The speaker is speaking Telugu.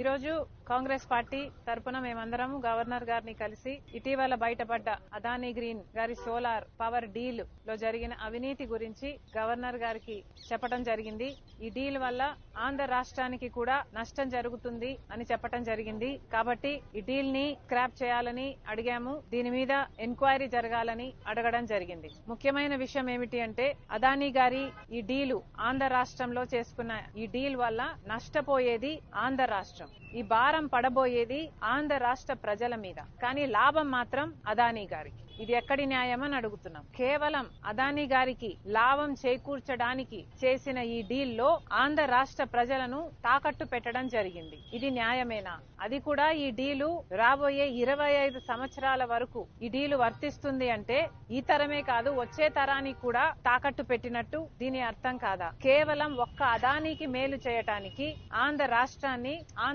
ఈరోజు కాంగ్రెస్ పార్టీ తరపున మేమందరం గవర్నర్ గారిని కలిసి ఇటీవల బయటపడ్డ అదానీ గ్రీన్ గారి సోలార్ పవర్ డీల్లో జరిగిన అవినీతి గురించి గవర్నర్ గారికి చెప్పడం జరిగింది. ఈ డీల్ వల్ల ఆంధ్ర రాష్ట్రానికి కూడా నష్టం జరుగుతుంది అని చెప్పడం జరిగింది. కాబట్టి ఈ డీల్ని స్క్రాప్ చేయాలని అడిగాము. దీని మీద ఎంక్వైరీ జరగాలని అడగడం జరిగింది. ముఖ్యమైన విషయం ఏమిటి అంటే అదానీ గారి ఈ డీలు ఆంధ్ర రాష్ట్రంలో చేసుకున్న ఈ డీల్ వల్ల నష్టపోయేది ఆంధ్ర రాష్ట్రం. ఈ భారం పడబోయేది ఆంధ్ర రాష్ట్ర ప్రజల మీద. కానీ లాభం మాత్రం అదానీ గారికి ఇది ఎక్కడి న్యాయమని అడుగుతున్నాం. కేవలం అదానీ గారికి లాభం చేకూర్చడానికి చేసిన ఈ డీల్లో ఆంధ్ర రాష్ట్ర ప్రజలను తాకట్టు పెట్టడం జరిగింది. ఇది న్యాయమేనా? అది కూడా ఈ డీలు రాబోయే ఇరవై ఐదు సంవత్సరాల వరకు ఈ డీలు వర్తిస్తుంది అంటే ఈ తరమే కాదు వచ్చే తరానికి కూడా తాకట్టు పెట్టినట్టు దీని అర్థం కాదా? కేవలం ఒక్క అదానీకి మేలు చేయటానికి ఆంధ్ర రాష్ట్రాన్ని